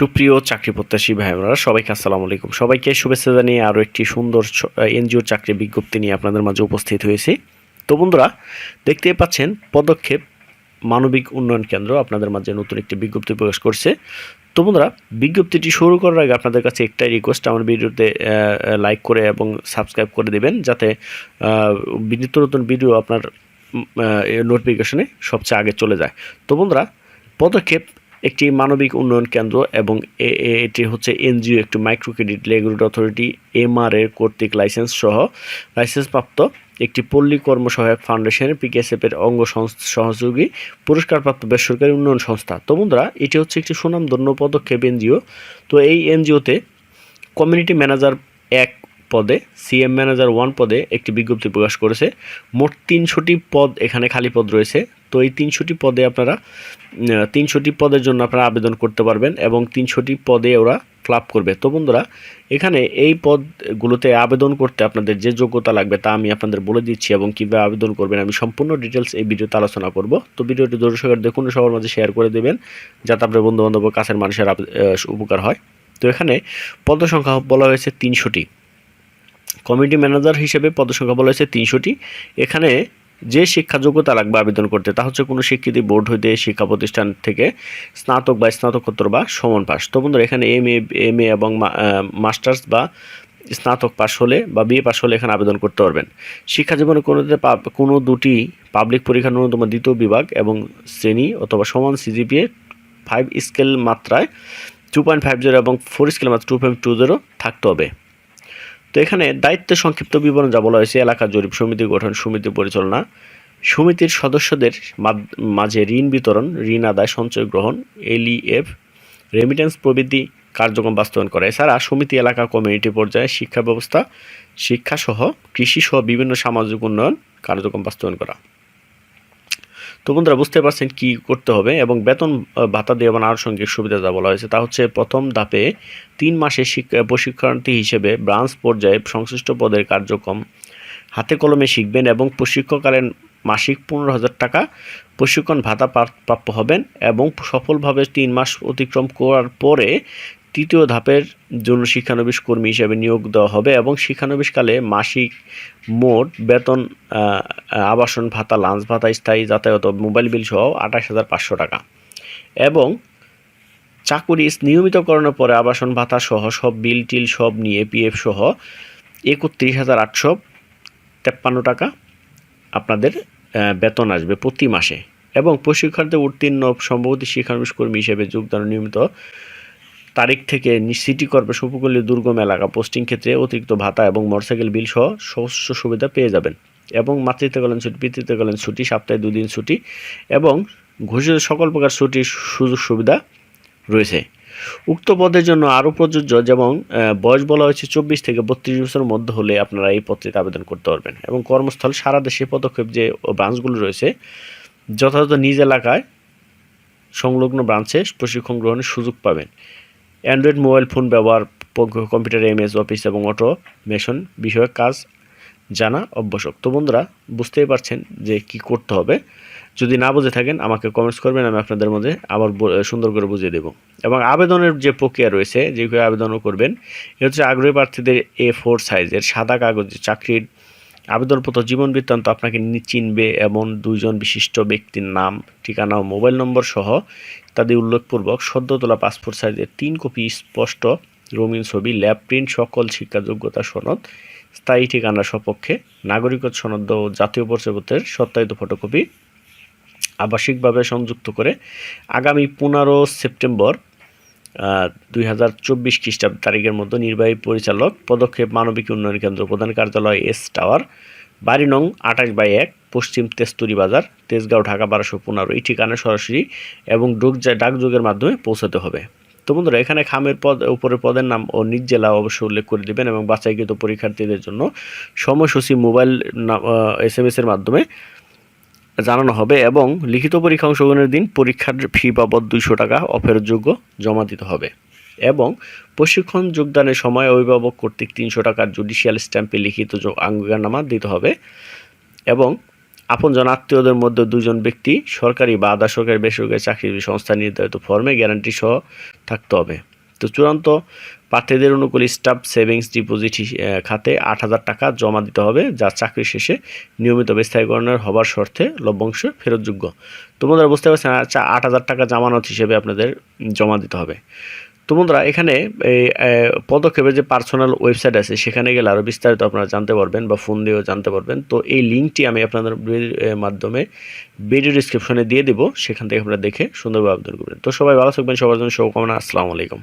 সুপ্রিয় চাকরি প্রত্যাশী ভাই বোনেরা সবাইকে আসসালামু আলাইকুম। সবাইকে শুভেচ্ছা জানিয়ে আরও একটি সুন্দর এনজিওর চাকরি বিজ্ঞপ্তি নিয়ে আপনাদের মাঝে উপস্থিত হয়েছি। তো বন্ধুরা, দেখতেই পাচ্ছেন পদক্ষেপ মানবিক উন্নয়ন কেন্দ্র আপনাদের মাঝে নতুন একটি বিজ্ঞপ্তি প্রকাশ করছে। তো বন্ধুরা, বিজ্ঞপ্তিটি শুরু করার আগে আপনাদের কাছে একটাই রিকোয়েস্ট আমার ভিডিওতে লাইক করে এবং সাবস্ক্রাইব করে দেবেন, যাতে নিত্য নতুন ভিডিও আপনার নোটিফিকেশনে সবচেয়ে আগে চলে যায়। তো বন্ধুরা, পদক্ষেপ একটি মানবিক উন্নয়ন কেন্দ্র এবং এটি হচ্ছে এনজিও, একটি micro credit regulatory authority MR এর কর্তৃক লাইসেন্স সহ লাইসেন্সপ্রাপ্ত একটি পল্লী কর্ম সহায়ক ফাউন্ডেশনের পিকেএসএফ এর অঙ্গ সহযোগী, পুরস্কারপ্রাপ্ত বেসরকারি উন্নয়ন সংস্থা। তো বন্ধুরা, এটি হচ্ছে একটি সুনামধন্য পদক্ষেপ এনজিও। তো এই এনজিওতে কমিউনিটি ম্যানেজার এক পদে সিএম ম্যানেজার ওয়ান পদে একটি বিজ্ঞপ্তি প্রকাশ করেছে। মোট তিনশোটি পদ এখানে খালি পদ রয়েছে। তো এই তিনশোটি পদে আপনারা তিনশোটি পদের জন্য আপনারা আবেদন করতে পারবেন এবং তিনশোটি পদে ওরা ফ্লাপ করবে। তো বন্ধুরা, এখানে এই পদগুলোতে আবেদন করতে আপনাদের যে যোগ্যতা লাগবে তা আমি আপনাদের বলে দিচ্ছি এবং কীভাবে আবেদন করবেন। আমি সম্পূর্ণ ডিটেলস এই ভিডিওতে আলোচনা করব। তো ভিডিওটি দর্শকের দেখুন, সবার মাঝে শেয়ার করে দেবেন যাতে আপনার বন্ধুবান্ধব কাছের মানুষের উপকার হয়। তো এখানে পদ সংখ্যা বলা হয়েছে তিনশোটি। কমিটি ম্যানেজার হিসেবে পদসংখ্যা বলা হয়েছে তিনশোটি। এখানে যে শিক্ষা যোগ্যতা লাগবে আবেদন করতে, তা হচ্ছে কোনো স্বীকৃতি বোর্ড হইতে, শিক্ষা প্রতিষ্ঠান থেকে স্নাতক বা স্নাতকোত্তর বা সমন পাস। তো বন্ধুরা, এখানে এম এ এম এ এবং মাস্টার্স বা স্নাতক পাস হলে বা বিএ পাস হলে এখানে আবেদন করতে পারবেন। শিক্ষা জীবনে কোনো কোনো দুটি পাবলিক পরীক্ষা ন্যূনতম দ্বিতীয় বিভাগ এবং শ্রেণি অথবা সমান সিজিপিএ ফাইভ স্কেল মাত্রায় টু পয়েন্ট ফাইভ জিরো এবং ফোর স্কেল মাত্রা টু পয়েন্ট টু জিরো থাকতে হবে। তো এখানে দায়িত্ব সংক্ষিপ্ত বিবরণ যা বলা হয়েছে, এলাকা জরিপ সমিতি গঠন, সমিতি পরিচালনা। সমিতির সদস্যদের মাঝে ঋণ বিতরণ, ঋণ আদায়, সঞ্চয় গ্রহণ এলইএফ রেমিটেন্স প্রভৃতি কার্যক্রম বাস্তবায়ন করা। এছাড়া সমিতি, এলাকা কমিউনিটি পর্যায়ে শিক্ষা ব্যবস্থা, শিক্ষাসহ কৃষিসহ বিভিন্ন সামাজিক উন্নয়ন কার্যক্রম বাস্তবায়ন করা। তো বন্ধুরা বুঝতে পারছেন কি করতে হবে এবং বেতন ভাতা দিয়ে এবং আনুষঙ্গিক সুবিধা যা বলা হয়েছে, তা হচ্ছে প্রথম ধাপে তিন শিক্ষা, প্রশিক্ষণার্থী হিসেবে ব্রাঞ্চ পর্যায়ে সংশ্লিষ্ট পদের কার্যক্রম হাতে কলমে শিখবেন এবং প্রশিক্ষকালীন মাসিক পনেরো হাজার টাকা প্রশিক্ষণ ভাতা প্রাপ- প্রাপ্য হবেন এবং সফলভাবে তিন মাস অতিক্রম করার পরে তৃতীয় ধাপের জন্য শিক্ষানবিশ কর্মী হিসেবে নিয়োগ দেওয়া হবে এবং শিক্ষানবিশকালে মাসিক মোট বেতন আবাসন ভাতা লাঞ্চ ভাতা, স্থায়ী যাতায়াত মোবাইল বিল সহ আঠাশ হাজার পাঁচশো টাকা। এবং চাকুরি নিয়মিতকরণের পরে আবাসন ভাতা সহ সব বিল টিল সব নিয়ে পিএফ সহ একত্রিশ হাজার আটশো তেপ্পান্ন টাকা আপনাদের বেতন আসবে প্রতি মাসে। এবং প্রশিক্ষার্থী উত্তীর্ণ সম্ভবতী শিক্ষানবিশ কর্মী হিসেবে যোগদান নিয়মিত তারিখ থেকে সিটি কর্পোরেশন উপকূলীয় দুর্গম এলাকা পোস্টিং ক্ষেত্রে অতিরিক্ত ভাতা এবং মোটরসাইকেল বিল সহ সমস্ত সুবিধা পেয়ে যাবেন এবং মাতৃত্বকালীন ছুটি, পিতৃত্বকালীন ছুটি, সপ্তাহে দুদিন ছুটি এবং ঘোষিত সকল প্রকার ছুটির সুযোগ সুবিধা রয়েছে। উক্ত পদের জন্য আরও প্রযোজ্য যেমন বয়স বলা হয়েছে চব্বিশ থেকে বত্রিশ বছরের মধ্যে হলে আপনারা এই পত্রিকা আবেদন করতে পারবেন এবং কর্মস্থল সারা দেশে পদক্ষেপ যে ব্রাঞ্চগুলো রয়েছে, যথাযথ নিজ এলাকায় সংলগ্ন ব্রাঞ্চে প্রশিক্ষণ গ্রহণের সুযোগ পাবেন। অ্যান্ড্রয়েড মোবাইল ফোন ব্যবহার কম্পিউটার, এমএস, অফিস এবং অটোমেশন বিষয়ক কাজ জানা আবশ্যক। তো বন্ধুরা, বুঝতেই পারছেন যে কি করতে হবে। যদি না বুঝে থাকেন, আমাকে কমেন্টস করবেন, আমি আপনাদের মধ্যে আবার সুন্দর করে বুঝিয়ে দেব। এবং আবেদনের যে প্রক্রিয়া রয়েছে যেভাবে আবেদনও করবেন, এ হচ্ছে আগ্রহী প্রার্থীদের এ ফোর সাইজের সাদা কাগজ, চাকরির আবেদনপত্র, জীবন বৃত্তান্ত আপনাকে চিনবে এমন দুইজন বিশিষ্ট ব্যক্তির নাম, ঠিকানা ও মোবাইল নম্বর সহ তাদের উল্লেখপূর্বক সদ্য তোলা পাসপোর্ট সাইজের তিন কপি স্পষ্ট রঙিন ছবি, ল্যাব প্রিন্ট, সকল শিক্ষা যোগ্যতা সনদ, স্থায়ী ঠিকানা সপক্ষে নাগরিকত্ব সনদ ও জাতীয় পরিচয়পত্রের সত্যায়িত ফটোকপি আবাসিকভাবে সংযুক্ত করে আগামী পনেরো সেপ্টেম্বর দুই হাজার চব্বিশ খ্রিস্টাব্দ তারিখের মধ্যে নির্বাহী পরিচালক, পদক্ষেপ মানবিক উন্নয়ন কেন্দ্র প্রধান কার্যালয় এস টাওয়ার, বাড়ি নং আঠাশ বাই এক, পশ্চিম তেস্তুরি বাজার, তেজগাঁও ঢাকা বারোশো পনেরো। এই ঠিকানায় সরাসরি এবং ডাক ডাকযোগের মাধ্যমে পৌঁছাতে হবে। তো বন্ধুরা, এখানে খামের পদ উপরের পদের নাম ও নিজ জেলা অবশ্যই উল্লেখ করে দেবেন এবং বাছাইকৃত পরীক্ষার্থীদের জন্য সময়সূচি মোবাইল এস এম এস এর মাধ্যমে জানানো হবে এবং লিখিত পরীক্ষা অংশগ্রহণের দিন পরীক্ষার ফি বাবদ দুইশো টাকা অফেরতযোগ্য জমা দিতে হবে এবং প্রশিক্ষণ যোগদানের সময় অভিভাবক কর্তৃক তিনশো টাকার জুডিশিয়াল স্ট্যাম্পে লিখিত আঙ্গীকারনামা দিতে হবে এবং আপনজন আত্মীয়দের মধ্যে দুজন ব্যক্তি সরকারি বা আধা সরকারি বেসরকারি চাকরি সংস্থা নির্ধারিত ফর্মে গ্যারান্টি সহ থাকতে হবে। তো চূড়ান্ত প্রার্থীদের অনুকূল স্টাফ সেভিংস ডিপোজিট খাতে আট হাজার টাকা জমা দিতে হবে যা চাকরি শেষে নিয়মিত স্থায়ীকরণের হবার শর্তে লভ্যাংশ ফেরতযোগ্য। তো বুঝতে পারছেন আচ্ছা আট হাজার টাকা জামানত হিসেবে আপনাদের জমা দিতে হবে। তো এখানে এই আহ, পদক্ষেপের যে পার্সোনাল ওয়েবসাইট আছে সেখানে গেলে আরও বিস্তারিত আপনারা জানতে পারবেন বা ফোন দিয়েও জানতে পারবেন। তো এই লিঙ্কটি আমি আপনাদের মাধ্যমে ভিডিও ডিসক্রিপশনে দিয়ে দিব সেখান থেকে আপনারা দেখে সুন্দরভাবে আবেদন করবেন। তো সবাই ভালো থাকবেন সবার জন্য শুভকামনা আসসালামু আলাইকুম।